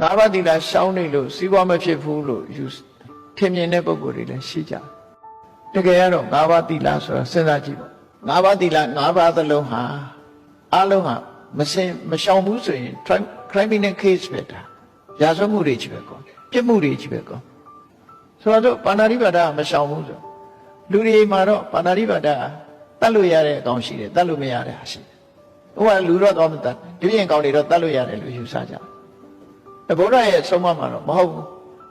ငါးပါးသီလရှောင်းနေလို့စီးပွားမဖြစ်ဘူးလို့ယူထင်မြင်တဲ့ပုံကိုယ်တွေလည်းရှိကြတယ်တကယ်ကတော့ငါးပါးသီလဆိုတာစဉ်းစားကြည့်ပါငါးပါးသီလငါးပါးသလုံးဟာအလုံးဟာမစင်မရှောင်ဘူးဆိုရင် crime- criminal case ပဲတာရာဇဝတ်မှုတွေကြီးပဲကောပြစ်မှုတွေကြီးပဲကောဆိုတော့ပါဏာတိပါဒကမရှောင်ဘူးဆိုလူတွေမှာတော့ပါဏာတိပါဒကတတ်လို့ရတဲ့အကောင်ရှိတယ်တတ်လို့မရတဲ့ဟာရှိတယ်ဟိုကလူတော့တော့မတတ်ဒီပြင်ကောင်တွေတော့တတ်လို့ရတယ်လို့ယူဆကြတယ် အဘုရားရဲ့ဆုံးမမှာတော့မဟုတ်ဘူး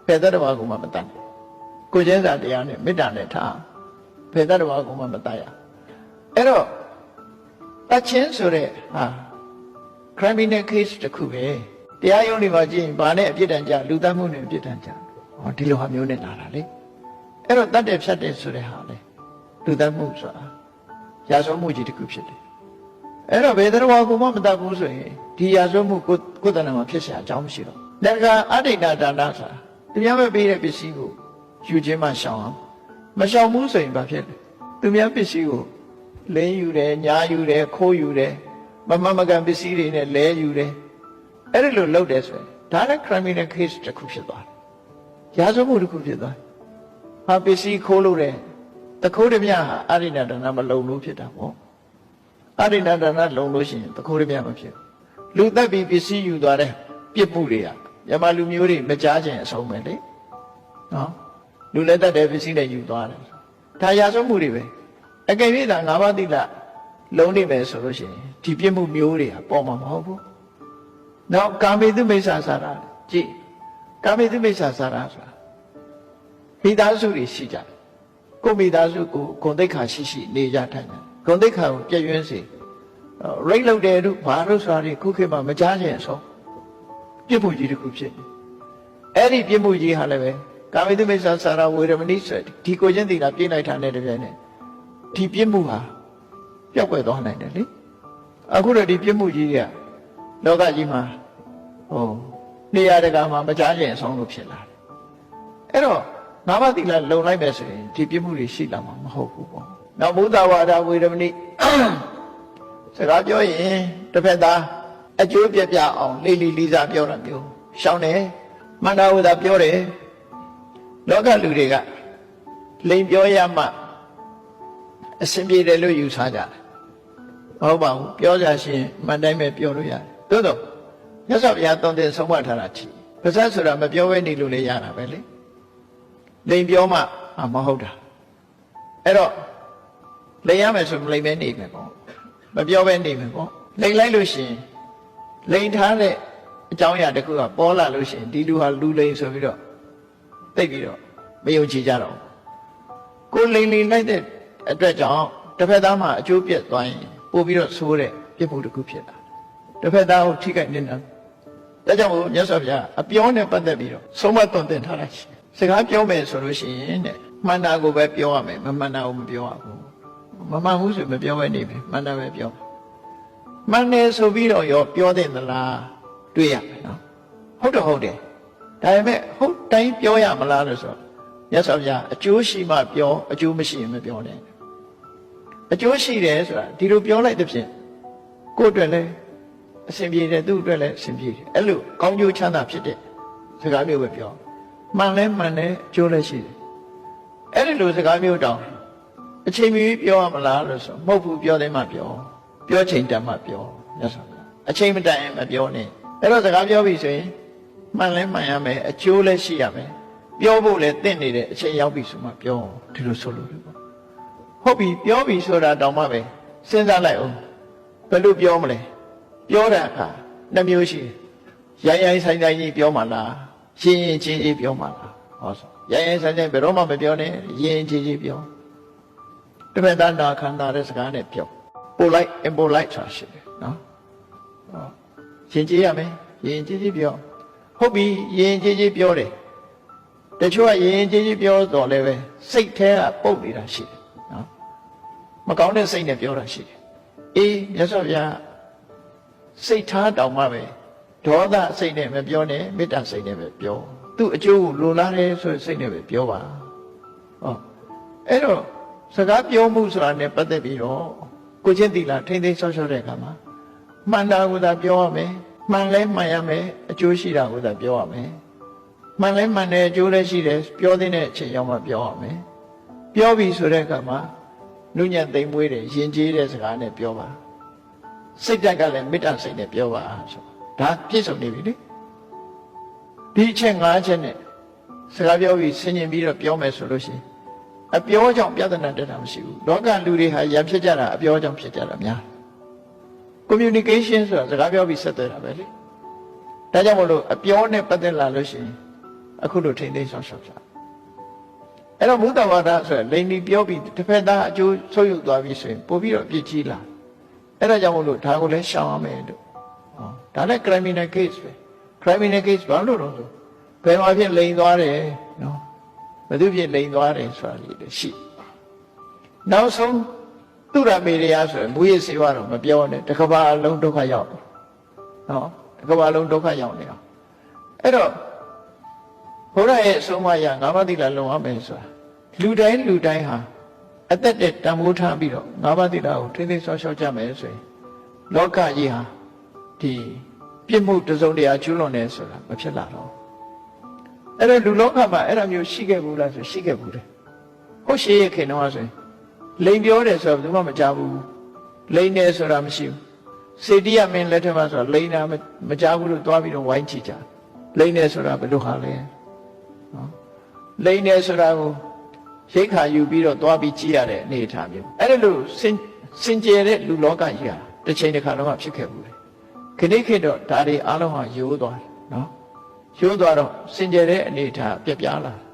ဖယ်သက်တော်ကမှမတတ်ဘူးကိုကျင်းစာတရားနဲ့မေတ္တာနဲ့ထားဖယ်သက်တော်ကမှမတတ်ရအဲ့တော့တတ်ချင်းဆိုတဲ့ဟာ criminal case တစ်ခုပဲတရားရုံးတွေမှာကြည့်ရင်ဘာနဲ့အပြစ်ဒဏ်ကြလူသတ်မှုနဲ့အပြစ်ဒဏ်ကြဟောဒီလိုဟာမျိုးနဲ့လာတာလေအဲ့တော့တတ်တယ်ဖြတ်တယ်ဆိုတဲ့ဟာလေလူသတ်မှုဆိုတာရာဇဝတ်မှုကြီးတစ်ခုဖြစ်တယ်အဲ့တော့ဘယ်တော်ကမှမတတ်ဘူးဆိုရင်ဒီရာဇဝတ်မှုကိုကိုယ်တဏ္ဍာမှာဖြစ်เสียအကြောင်းမရှိတော့ ဒါကအဋ္ဌိတဒါနဆိုတာသူများပဲပေးတဲ့ပစ္စည်းကိုယူခြင်းမှရှောင်အောင်မရှောင်ဘူးဆိုရင်ဘာဖြစ်လဲသူများပစ္စည်းကိုလင်းယူတယ်ညားယူတယ်ခိုးယူတယ်မမမကန်ပစ္စည်းတွေနဲ့လဲယူတယ်အဲ့ဒီလိုလုပ်တယ်ဆိုရင်ဒါလည်း criminal case တစ်ခုဖြစ်သွားတယ်ရာဇဝတ်မှုတစ်ခုဖြစ်သွားတယ်ဟာပစ္စည်းခိုးလို့တယ်တခိုးတည်းမြဟာအရိဏဒါနမလုံလို့ဖြစ်တာပေါ့အရိဏဒါနလုံလို့ရှိရင်တခိုးတည်းမြမဖြစ်ဘူးလူသက်ပြီးပစ္စည်းယူသွားတဲ့ပြစ်မှုတွေက မြန်မာလူမျိုးတွေမကြားခြင်းအဆုံးပဲလေနော်လူလက်သက်တဲ့ပစ္စည်းတွေယူသွားတယ်ဒါရာဇဝတ်မှုတွေပဲအကယ်၍သာငါးပါးသီလလုံနေမယ်ဆိုလို့ရှိရင်ဒီပြစ်မှုမျိုးတွေကပေါ်မှာမဟုတ်ဘူးနောက်ကာမေတုမိစ္ဆာစာရကြည့်ကာမေတုမိစ္ဆာစာရဆိုတာမိသားစုတွေရှိကြတယ်ကိုယ်မိသားစုကိုဂုဏ်သိက္ခာရှိရှိနေကြထိုင်တယ်ဂုဏ်သိက္ခာကိုပြည့်ရွှင်းစေရိတ်လောက်တယ်တို့ဘာလို့ဆိုတာတွေခုခေတ်မှာမကြားခြင်းအဆုံး ပြစ်မှုကြီးတစ်ခုဖြစ်နေအဲ့ဒီပြစ်မှုကြီးဟာလည်းပဲကာမေတုမိစ္ဆာစာရဝေရမဏိဆိုဒီကိုချင်းသီလာပြည့်လိုက်တာနဲ့တပြိုင်နက်ဒီပြစ်မှုဟာပျောက်ကွယ်သွားနိုင်တယ်လေအခုတော့ဒီပြစ်မှုကြီးတွေကလောကကြီးမှာဟိုနေရာတကာမှာမကြားခြင်းအဆုံးလို့ဖြစ်လာတယ်အဲ့တော့ငါးပါးသီလလုံလိုက်မယ်ဆိုရင်ဒီပြစ်မှုတွေရှိလာမှာမဟုတ်ဘူးပေါ့နောက်ဘုဒ္ဓဝါဒဝေရမဏိစကားပြောရင်တစ်ဖက်သား အကျိုးပြပြအောင်လေးလေးလေးစားပြောတာမျိုးရှောင်းတယ်မန္တဝဒပြောတယ်လောကလူတွေကလိန်ပြောရမှအစဉ်ပြေတယ်လို့ယူဆကြတယ်မဟုတ်ပါဘူးပြောကြရှင်မန်တိုင်းပဲပြောလို့ရတယ်သို့တော့မြတ်စွာဘုရားတုံတင်ဆုံးမထားတာချီပါဇက်ဆိုတာမပြောဘဲနေလို့လည်းရတာပဲလေလိန်ပြောမှအမဟုတ်တာအဲ့တော့လိန်ရမယ်ဆိုလိန်ပဲနေမယ်ပေါ့မပြောဘဲနေမယ်ပေါ့လိန်လိုက်လို့ရှိရင် လိန်ထားတဲ့အကြောင်းအရာတစ်ခုကပေါ်လာလို့ရှိရင်ဒီလူဟာလူလိန်ဆိုပြီးတော့သိပ်ပြီးတော့မယုံကြည်ကြတော့ဘူးကိုလိန်လိန်လိုက်တဲ့အတွက်ကြောင့်တစ်ဖက်သားမှာအကျိုးပြတ်သွားရင်ပို့ပြီးတော့ဆိုးတဲ့ပြစ်မှုတစ်ခုဖြစ်လာတစ်ဖက်သားကိုထိခိုက်နေတာဒါကြောင့်မို့မြတ်စွာဘုရားအပြောနဲ့ပတ်သက်ပြီးတော့ဆုံးမသွန်သင်ထားတာရှိတယ်စကားပြောမယ်ဆိုလို့ရှိရင်တဲ့မှန်တာကိုပဲပြောရမယ်မမှန်တာကိုမပြောရဘူးမမှန်ဘူးဆိုရင်မပြောဘဲနေမယ်မှန်တာပဲပြော မှန်တယ်ဆိုပြီးတော့ရောပြောတဲ့သလားတွေးရမယ်နော်ဟုတ်တော့ဟုတ်တယ်ဒါပေမဲ့ဟုတ်တိုင်းပြောရမလားလို့ဆိုတော့မြတ်စွာဘုရားအကျိုးရှိမှပြောအကျိုးမရှိရင်မပြောနဲ့အကျိုးရှိတယ်ဆိုတာဒီလိုပြောလိုက်တဲ့ဖြင့်ကိုယ့်အတွက်လည်းအဆင်ပြေတယ်သူ့အတွက်လည်းအဆင်ပြေတယ်အဲ့လိုကောင်းကျိုးချမ်းသာဖြစ်တဲ့စကားမျိုးပဲပြောမှန်လဲမှန်တယ်အကျိုးလည်းရှိတယ်အဲ့ဒီလိုစကားမျိုးတောင်အချိန်မီပြောရမလားလို့ဆိုမဟုတ်ဘူးပြောတယ်မှပြော ပြောချိန်တန်မှပြောမြတ်စွာဘုရားအချိန်မတိုင်ရင်မပြောနဲ့အဲ့တော့စကားပြောပြီဆိုရင်မှန်လဲမှန်ရမယ်အကျိုးလည်းရှိရမယ်ပြောဖို့လည်းတင့်နေတဲ့အချိန်ရောက်ပြီဆိုမှပြောဒီလိုဆိုလို့ပေါ့ဟုတ်ပြီပြောပြီဆိုတာတောင်မှပဲစဉ်းစားလိုက်အောင်ဘယ်လိုပြောမလဲပြောတာအခါနှမျိုးရှိတယ်ရိုင်းရိုင်းဆိုင်ဆိုင်ကြီးပြောမှလားရှင်းရင်ချင်းချင်းပြောမှလားဟောဆိုရိုင်းရိုင်းဆိုင်ဆိုင်ဘယ်တော့မှမပြောနဲ့ရင်ချင်းချင်းပြောတစ်ဖက်သားနာခံတာတဲ့စကားနဲ့ပြော ပိုလိုက် impolite ဆိုတာရှိတယ်နော်ဟောရင်ချင်းရမယ်ရင်ချင်းချင်းပြောဟုတ်ပြီရင်ချင်းချင်းပြောတယ်တချို့ကရင်ချင်းချင်းပြောတော့လည်းပဲစိတ်แท้ကပုတ်နေတာရှိတယ်နော်မကောင်းတဲ့စိတ်နဲ့ပြောတာရှိတယ်အေးမြတ်စွာဘုရားစိတ်ထားတောင်မှပဲဒေါသစိတ်နဲ့မပြောနဲ့မေတ္တာစိတ်နဲ့ပဲပြောသူ့အကျိုးကိုလိုလားတယ်ဆိုတဲ့စိတ်နဲ့ပဲပြောပါဟောအဲ့တော့စကားပြောမှုဆိုတာနဲ့ပတ်သက်ပြီးတော့ ကိုချင်းတီလာထိမ့်သိမ်းဆောက်ရှောက်တဲ့အခါမှာမှန်တာကိုသာပြောရမယ်မှန်လဲမှန်ရမယ်အကျိုးရှိတာကိုသာပြောရမယ်မှန်လဲမှန်တယ်အကျိုးလည်းရှိတယ်ပြောသင့်တဲ့အချိန်ရောက်မှပြောရမယ်ပြောပြီဆိုတဲ့အခါမှာနုညံ့သိမ့်မွေးတယ်ယဉ်ကျေးတဲ့စကားနဲ့ပြောပါစိတ်ဓာတ်ကလည်းမေတ္တာစိတ်နဲ့ပြောပါဆိုဒါပြည့်စုံနေပြီလေဒီအချက်၅ချက်နဲ့စကားပြောပြီးဆင်ញင်ပြီးတော့ပြောမယ်ဆိုလို့ရှိရင် အပြောကြောင့်ပြဿနာတက်တာမရှိဘူးလောကလူတွေဟာရံဖြစ်ကြတာအပြောကြောင့်ဖြစ်ကြတာများ communication ဆိုတာစကားပြောပြီးဆက်သွယ်တာပဲလေဒါကြောင့်မလို့အပြောနဲ့ပတ်သက်လာလို့ရှိရင်အခုလိုထိမ့်သိမ်းဆောင်ရှောက်ကြအဲ့တော့ဘုဒ္ဓဘာသာဆိုရင်လိန်ဒီပြောပြီးတစ်ဖက်သားအကျိုးဆုပ်ယုပ်သွားပြီဆိုရင်ပို့ပြီးတော့အပြစ်ကြီးလာအဲ့ဒါကြောင့်မလို့ဒါကိုလည်းရှောင်ရမယ်လို့ဟောဒါလည်း criminal case ပဲ criminal case ဘာလို့လဲဆိုဘယ်မှာဖြစ်လိန်သွားတယ်နော် ဘယ်သူဖြစ်လိန်သွားတယ်ဆိုတာလေးလည်းရှိနောက်ဆုံးသူရမေရိယဆိုရင်မူရစေဝါတော့မပြောနဲ့တစ်ကဘာအလုံးဒုက္ခရောက်တယ်နော်တစ်ကဘာလုံးဒုက္ခရောက်နေအောင်အဲ့တော့ဘုရားရဲ့အဆုံးအမရငါးပါးသီလလုံအောင်မယ်ဆိုတာလူတိုင်းလူတိုင်းဟာအသက်တဲ့တန်ဖိုးထားပြီးတော့ငါးပါးသီလကိုထိမ့်သိမ်းဆောက်ရှောက်ကြမယ်ဆိုရင်လောကကြီးဟာဒီပြစ်မှုတစ်စုံတရာကျူးလွန်တယ်ဆိုတာမဖြစ်လာတော့ အဲ့တော့လူလောကမှာအဲ့ဒါမျိုးရှိခဲ့ဘူးလားဆိုရှိခဲ့ဘူးတယ်ဟုတ်ရှိရခင်တော့ဆိုရင်လိန်ပြောတယ်ဆိုတော့ဘယ်သူမှမကြားဘူးလိန်တယ်ဆိုတာမရှိဘူးစေတီယမင်းလက်ထက်မှာဆိုတော့လိန်တာမကြားဘူးလို့သွားပြီးတော့ဝိုင်းချကြလိန်တယ်ဆိုတာဘယ်လိုဟာလဲနော်လိန်တယ်ဆိုတာကိုရိတ်ခါယူပြီးတော့သွားပြီးကြည့်ရတဲ့အနေအထားမျိုးအဲ့ဒါလို့စင်စင်ကြယ်တဲ့လူလောကကြီးဟာတစ်ချိန်တစ်ခါတော့ဖြစ်ခဲ့ဘူးလေခဏခေတ်တော့ဒါတွေအားလုံးဟာရိုးသွားတယ်နော် ရိုးသွားတော့စင်ကြယ်တဲ့အနေအထားပြက်ပြားလာတယ်